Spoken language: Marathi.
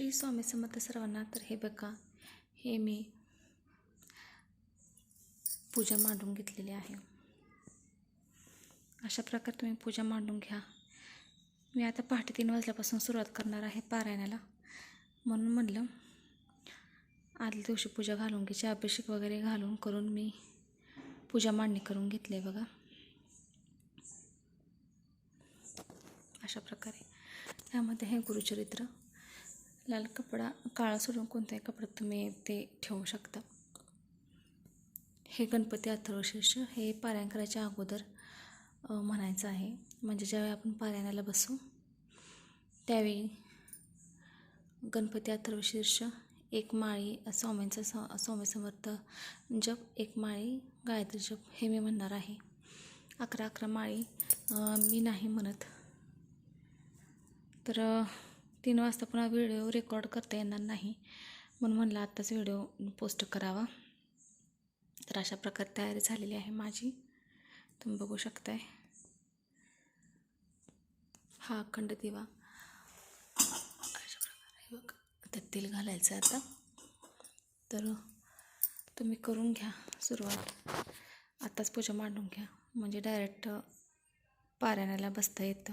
श्री स्वामी समर्थ सर्वांना तर हे बघा हे मी पूजा मांडून घेतलेली आहे. अशा प्रकारे तुम्ही पूजा मांडून घ्या. मी आता पहाटे तीन वाजल्यापासून सुरुवात करणार आहे पारायणाला. म्हणून म्हणलं आदल्या दिवशी पूजा घालून घ्यायची अभिषेक वगैरे घालून करून मी पूजा मांडणी करून घेतली आहे बघा. अशा प्रकारे. त्यामध्ये हे गुरुचरित्र लाल कपडा काळा सोडून कोणत्याही कपड्यात तुम्ही ते ठेवू शकता. हे गणपती अथर्वशीर्ष हे पारायण करायच्या अगोदर म्हणायचं आहे. म्हणजे ज्यावेळी आपण पारायणाला बसू त्यावेळी गणपती अथर्वशीर्ष एक माळी स्वामींचा स स्वामी समर्थ जप एक माळी गायत्री जप हे मी म्हणणार आहे. अकरा अकरा माळी मी नाही म्हणत. तर तीन वाजता पुन्हा व्हिडिओ रेकॉर्ड करता येणार नाही. म्हणून म्हणलं आत्ताच व्हिडिओ पोस्ट करावा. तर अशा प्रकारे तयारी झालेली आहे माझी. तुम्ही बघू शकताय. हा अखंड दिवा. अशा प्रकारे बघ. त्यात तेल घालायचं आता. तर तुम्ही करून घ्या सुरुवात. आत्ताच पूजा मांडून घ्या. म्हणजे डायरेक्ट पारायणाला बसता येतं.